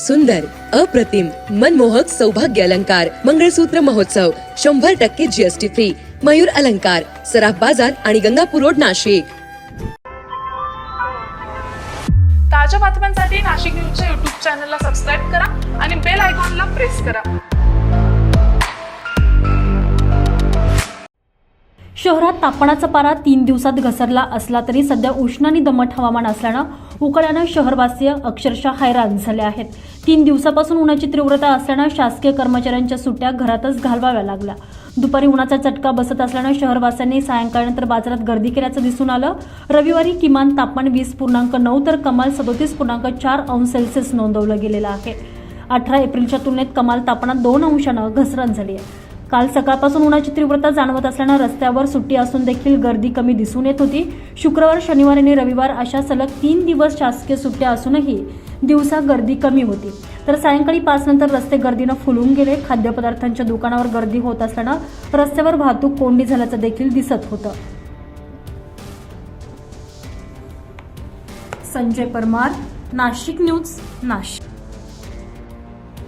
सुंदर अप्रतिम मनमोहक सौभाग्य अलंकार मंगळसूत्र महोत्सव शंभर टक्के जीएसटी फ्री मयूर अलंकार सराफ बाजार आणि गंगापूर रोड नाशिक. ताज्या बातम्यांसाठी नाशिक न्यूजच्या युट्यूब चॅनलला सबस्क्राईब करा आणि बेल आयकॉनला प्रेस करा. शहरात तापमानाचा पारा तीन दिवसात घसरला असला तरी सध्या उष्ण आणि दमट हवामान असल्यानं उकड्यानं शहरवासीय अक्षरशः हैराण झाले आहेत. तीन दिवसापासून उन्हाची तीव्रता असल्यानं शासकीय कर्मचाऱ्यांच्या सुट्ट्या घरातच घालवाव्या लागल्या. दुपारी उन्हाचा चटका बसत असल्यानं शहरवासियांनी सायंकाळनंतर बाजारात गर्दी केल्याचं दिसून आलं. रविवारी किमान तापमान वीस पूर्णांक नऊ तर कमाल सदोतीस पूर्णांक चार अंश सेल्सिअस नोंदवलं गेलेलं आहे. अठरा एप्रिलच्या तुलनेत कमाल तापमानात दोन अंशानं घसरण झाली आहे. काल सकाळपासून उन्हाची तीव्रता जाणवत असल्यानं रस्त्यावर सुट्टी असून देखील गर्दी कमी दिसून येत होती. शुक्रवार शनिवार आणि रविवार अशा सलग तीन दिवस शासकीय सुट्ट्या असूनही दिवसा गर्दी कमी होती. तर सायंकाळी पाच नंतर रस्ते गर्दीनं फुलून गेले. खाद्यपदार्थांच्या दुकानावर गर्दी होत असल्यानं रस्त्यावर वाहतूक कोंडी झाल्याचं देखील दिसत होतं. संजय परमार नाशिक न्यूज नाशिक.